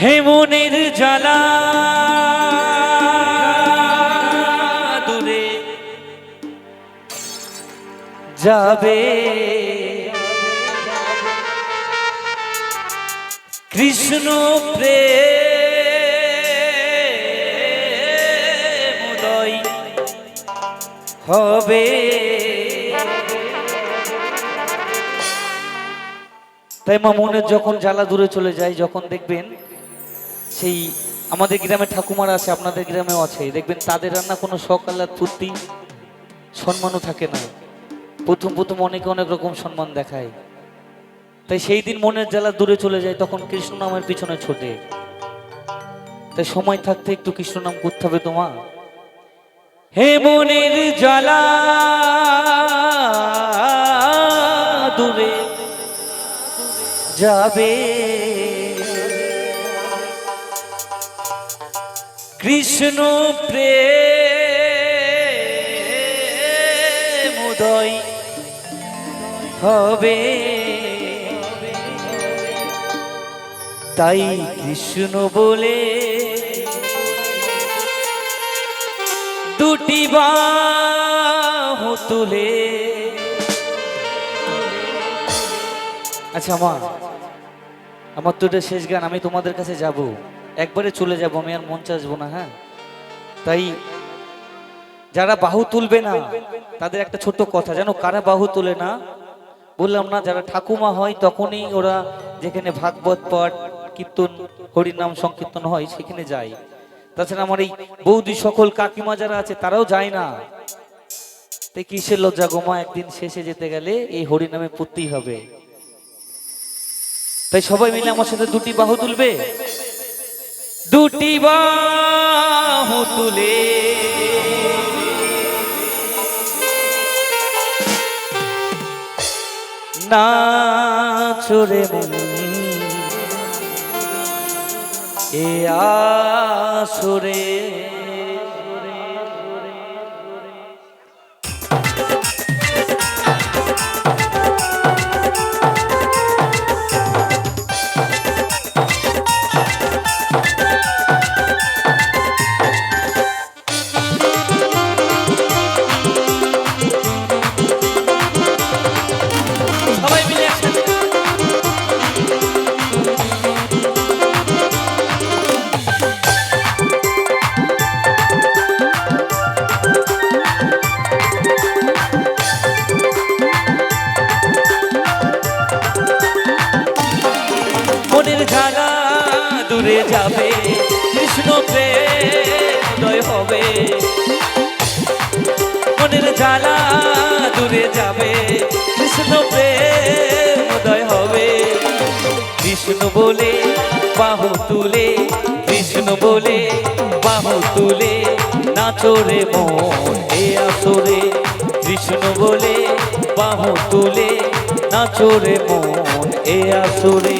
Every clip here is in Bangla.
হে মনের জ্বালা। দূরে যাবে। কৃষ্ণ প্রেমোদয় হবে। তাই মা মনের যখন জ্বালা দূরে চলে যায়, যখন দেখবেন সেই আমাদের গ্রামে ঠাকুমার আছে, আপনাদের গ্রামেও আছে। দেখবেন তাদের রান্না কোনো সকালার ফুর্তি, সম্মানও থাকে না। প্রথম প্রথম অনেকে অনেক রকম সম্মান দেখায়। তাই সেই দিন মনের জ্বালা দূরে চলে যায়, তখন কৃষ্ণ নামের পিছনে ছোটে। তাই সময় থাকতে একটু কৃষ্ণ নাম করতে হবে তোমা হে মনের জ্বালা দূরে যাবে। কৃষ্ণ প্রেমোদয় হবে। তাই কৃষ্ণ বলে দুটি বাহু তুলে। আচ্ছা আমার আমার তো শেষ গান আমি তোমাদের কাছে যাব। একবারে চলে যাব, আমি আর মন চাসবো না হ্যাঁ? তাই যারা বাহু তুলবে না, তাদের একটা ছোট্ট কথা যেন কারা বাহু তুলে না? বললাম, না, যারা ঠাকুমা হয় তখনই ওরা যেখানে ভাগবত পাঠ, কীর্তন, হরিনাম সংকীর্তন হয়, সেখানে যায়। তাছাড়া আমার এই বৌদি সকল কাকিমা যারা আছে, তারাও যায় না। তাই কিসের লজ্জা গোমা একদিন শেষে যেতে গেলে এই হরিনামে পড়তেই হবে। তাই সবাই মিলে আমার সাথে দুটি বাহু তুলবে? দুটি বাহু তুলে। না মন। এ আসরে জ্বালা দূরে যাবে, কৃষ্ণ প্রেমদয় হবে। মনের জ্বালা দূরে যাবে, কৃষ্ণ প্রেমদয় হবে। কৃষ্ণ বলে বাহু তুলে, কৃষ্ণ বলে বাহু তুলে নাচরে মন, এ আসরে। কৃষ্ণ বলে বাহু তুলে নাচরে মন, এ আসরে।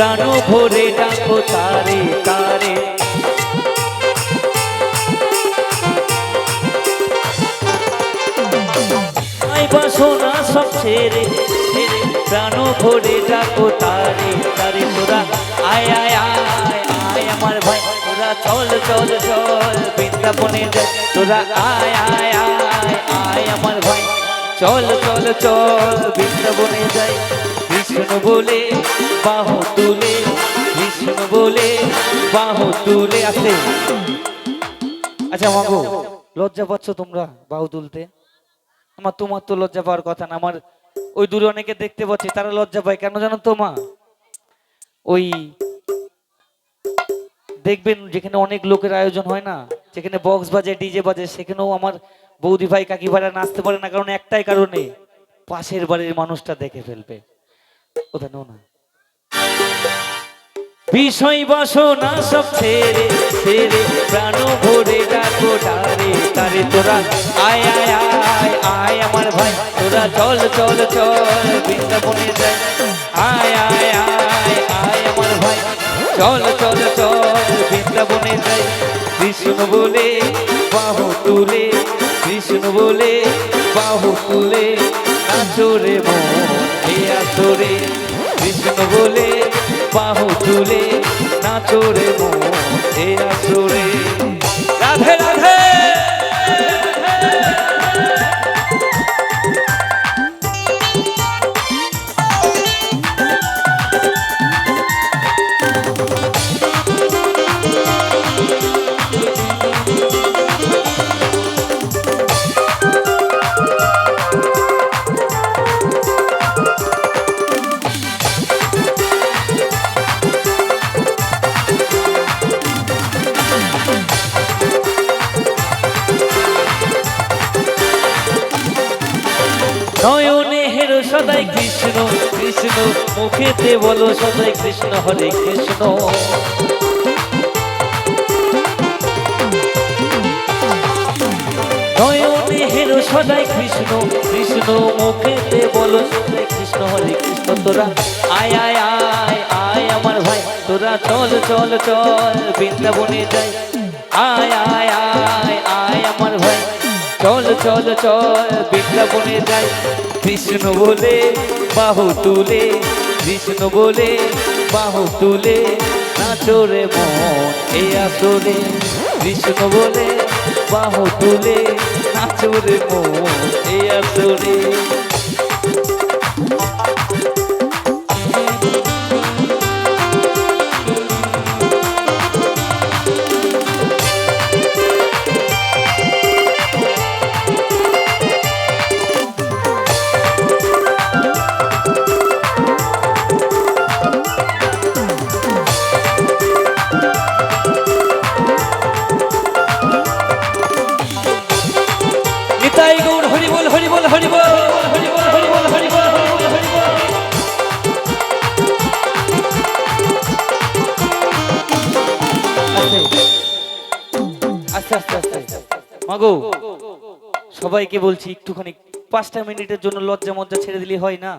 প্রাণ ভরে ডাকো তারে তারে। বাসনা সব ছেড়ে প্রাণ ভরে ডাকো তারে তারে তোরা। আয় আয় আয় আয় আমার ভাই, তোরা চল চল চল, বৃন্দাবনে তোরা আয় আয় আয় আয় আমার ভাই, চল চল চল, বৃন্দাবনে যাই। কৃষ্ণ বলে বাহু তুলে, কৃষ্ণ বলে বাহু তুলে আছে। আচ্ছা মাগো, লজ্জা পাচ্ছ তোমরা বাহু তুলতে? আমার তোমার তো লজ্জা পাওয়ার কথা না, আমার ওই দূরে অনেকে দেখতে পাচ্ছি, তারা লজ্জা পায়। কেন জানো তো মা? ওই দেখবেন যেখানে অনেক লোকের আয়োজন হয় না, যেখানে বক্স বাজে, ডিজে বাজে, সেখানেও আমার বৌদি ভাই কাকি ভাইরা নাচতে পারে না, কারণ একটাই কারণে পাশের বাড়ির মানুষটা দেখে ফেলবে। ওটা নো না। বিষয় বাসনা সব ছেড়ে ছেড়ে। প্রাণ ভরে ডাকো ডারে তারে তোরা আয় আয় আয় আয় আমার ভাই। তোরা চল চল চল, বৃন্দাবনে যাই। আয় আয় আয় আয় আমার ভাই। চল চল চল, বৃন্দাবনে যাই। কৃষ্ণ বলে বাহু তুলে, কৃষ্ণ বলে বাহু তুলে নাচরে মন। এ আসরে কৃষ্ণ বলে বাহু তুলে নাচরে মন এ আসরে রাধে। মুখেতে বলো, সদাই কৃষ্ণ, হরে কৃষ্ণ। হেরো, সদাই কৃষ্ণ কৃষ্ণ মুখেতে বলো, সদাই কৃষ্ণ, হরে কৃষ্ণ। তোরা আয় আয় আয় আয় আমার ভাই, তোরা চল চল চল, বৃন্দাবনে যাই। আয় আয় আয় আয় আমার ভাই, চল চল চল, বৃন্দাবনে যাই। কৃষ্ণ বলে, বাহু তুলে কৃষ্ণ বলে, বাহু তুলে নাচরে মন, এ আসরে। বিষ্ণু বলে, বাহু তুলে নাচরে মন, এ আসরে। মাগো, সবাইকে বলছি একটুখানি পাঁচটা মিনিটের জন্য লজ্জা মজ্জা ছেড়ে দিলে হয় না?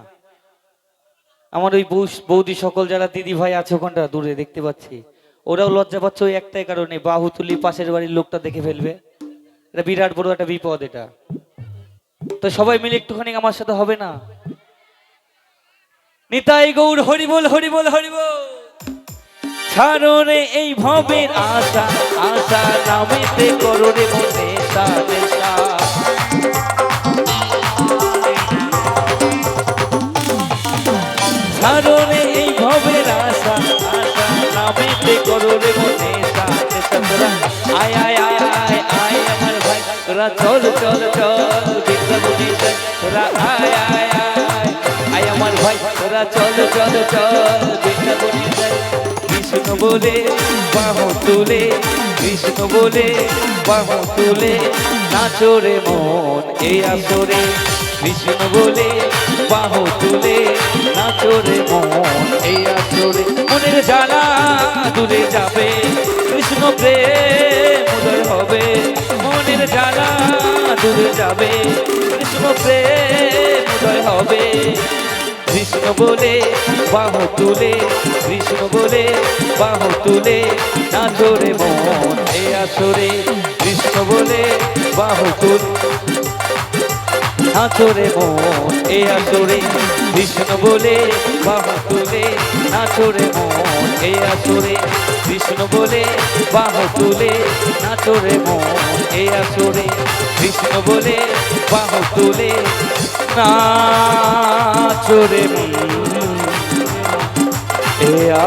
আমার ওই বৌদি সকল যারা দিদি ভাই আছে ওখানটা দূরে দেখতে পাচ্ছি। ওরাও লজ্জা পাচ্ছে ওই একটাই কারণে বাহু তুলি পাশের বাড়ির লোকটা দেখে ফেলবে। এটা বিরাট বড় একটা বিপদ এটা। তো সবাই মিলে একটুখানি আমার সাথে হবে না? নিতাই গৌর হরিবল হরিবল হরিবল ছাড়রে এই ভবের আশা আশা নামেতে কররে মনে। সাদেশা ছাড়রে এই ভবের আশা আশা। নামেতে কররে মনে সাদেশা তোরা আয় আয় আয় আয় আয় আমার ভাই। চল চল চল তোরা চল কৃষ্ণ বলে বাহু তুলে, কৃষ্ণ বলে বাহু তুলে নাচরে মন এ আসরে। কৃষ্ণ বলে বাহু তুলে নাচরে মন এই আসরে। মনের জ্বালা দূরে যাবে, কৃষ্ণ প্রেম উদয় হবে। মনের জ্বালা দূরে যাবে, কৃষ্ণ প্রেম উদয় হবে। কৃষ্ণ বলে বাহু তুলে, কৃষ্ণ বলে বাহু তুলে নাচরে মন এ আসরে কৃষ্ণ বলে বাহু তুল নাচরে মন এ আসরে কৃষ্ণ বলে বাহু তুলে নাচরে মন এ আসরে কৃষ্ণ বলে বাহু তুলে নাচরে মন এ আসরে কৃষ্ণ বলে বাহু তুলে নাচরে এয়া